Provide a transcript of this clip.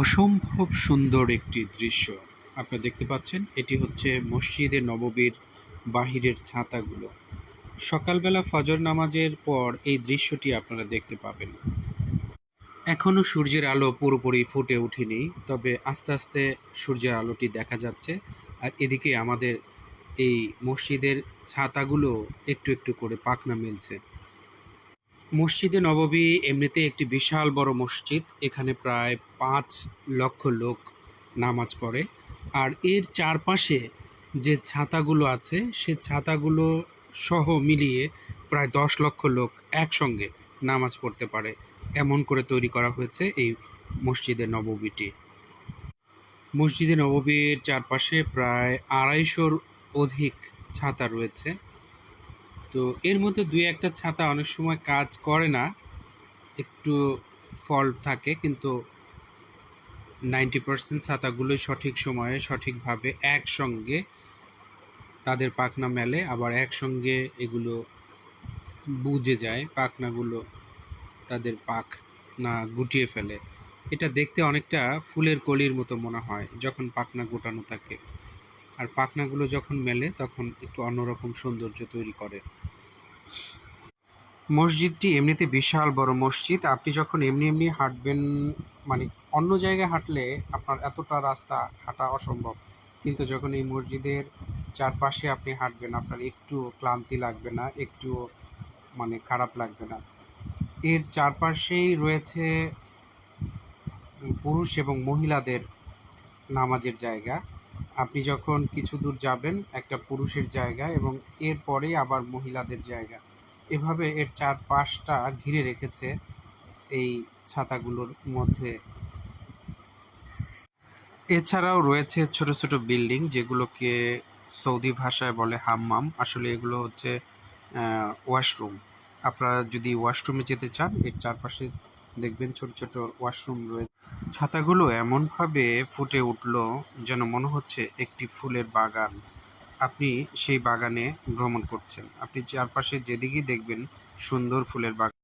অসম্ভব সুন্দর একটি দৃশ্য আপনারা দেখতে পাচ্ছেন। এটি হচ্ছে মসজিদে নববীর বাহিরের ছাতাগুলো। সকালবেলা ফজর নামাজের পর এই দৃশ্যটি আপনারা দেখতে পাবেন। এখনও সূর্যের আলো পুরোপুরি ফুটে ওঠেনি, তবে আস্তে আস্তে সূর্যের আলোটি দেখা যাচ্ছে। আর এদিকে আমাদের এই মসজিদের ছাতাগুলো একটু একটু করে পাখনা মেলছে। মসজিদে নববী এমনিতে একটি বিশাল বড় মসজিদ। এখানে প্রায় পাঁচ লক্ষ লোক নামাজ পড়ে। আর এর চারপাশে যে ছাতাগুলো আছে, সে ছাতাগুলো সহ মিলিয়ে প্রায় দশ লক্ষ লোক একসঙ্গে নামাজ পড়তে পারে। এমন করে তৈরি করা হয়েছে এই মসজিদে নববীটি। মসজিদে নববীর চারপাশে প্রায় আড়াইশোর অধিক ছাতা রয়েছে। তো এর মধ্যে দুই একটা ছাতা অনেক সময় কাজ করে না, একটু ফল্ট থাকে, কিন্তু নাইনটি পার্সেন্ট ছাতাগুলোই সঠিক সময়ে সঠিকভাবে একসঙ্গে তাদের পাখনা মেলে, আবার একসঙ্গে এগুলো বুজে যায়, পাখনাগুলো তাদের পাখ না গুটিয়ে ফেলে। এটা দেখতে অনেকটা ফুলের কলির মতো মনে হয়, যখন পাখনা গোটানো থাকে। আর পাখনাগুলো যখন মেলে, তখন একটু অন্যরকম সৌন্দর্য তৈরি করে। মসজিদটি এমনিতে বিশাল বড় মসজিদ। আপনি যখন এমনি এমনি হাঁটবেন মানে অন্য জায়গায় হাঁটলে আপনার এতটা রাস্তা হাঁটা অসম্ভব। কিন্তু যখন এই মসজিদের চারপাশে আপনি হাঁটবেন, আপনার একটু ক্লান্তি লাগবে না, একটু মানে খারাপ লাগবে না। এর চারপাশেই রয়েছে পুরুষ এবং মহিলাদের নামাজের জায়গা। আপনি যখন কিছু দূর যাবেন একটা পুরুষের জায়গা এবং এরপরেই আবার মহিলাদের জায়গা। এভাবে এর চারপাশটা ঘিরে রেখেছে এই ছাতাগুলোর মধ্যে। এছাড়াও রয়েছে ছোট ছোট বিল্ডিং যেগুলোকে সৌদি ভাষায় বলে হাম্মাম। আসলে এগুলো হচ্ছে ওয়াশরুম। আপনারা যদি ওয়াশরুমে যেতে চান, এর চারপাশে দেখবেন ছোট ছোট ওয়াশরুম রয়েছে ছাতাগুলো এমনভাবে ফুটে উঠল যেন মনে হচ্ছে একটি ফুলের বাগান। আপনি সেই বাগানে ভ্রমণ করছেন। আপনি চারপাশে যেদিকেই দেখবেন সুন্দর ফুলের বাগান।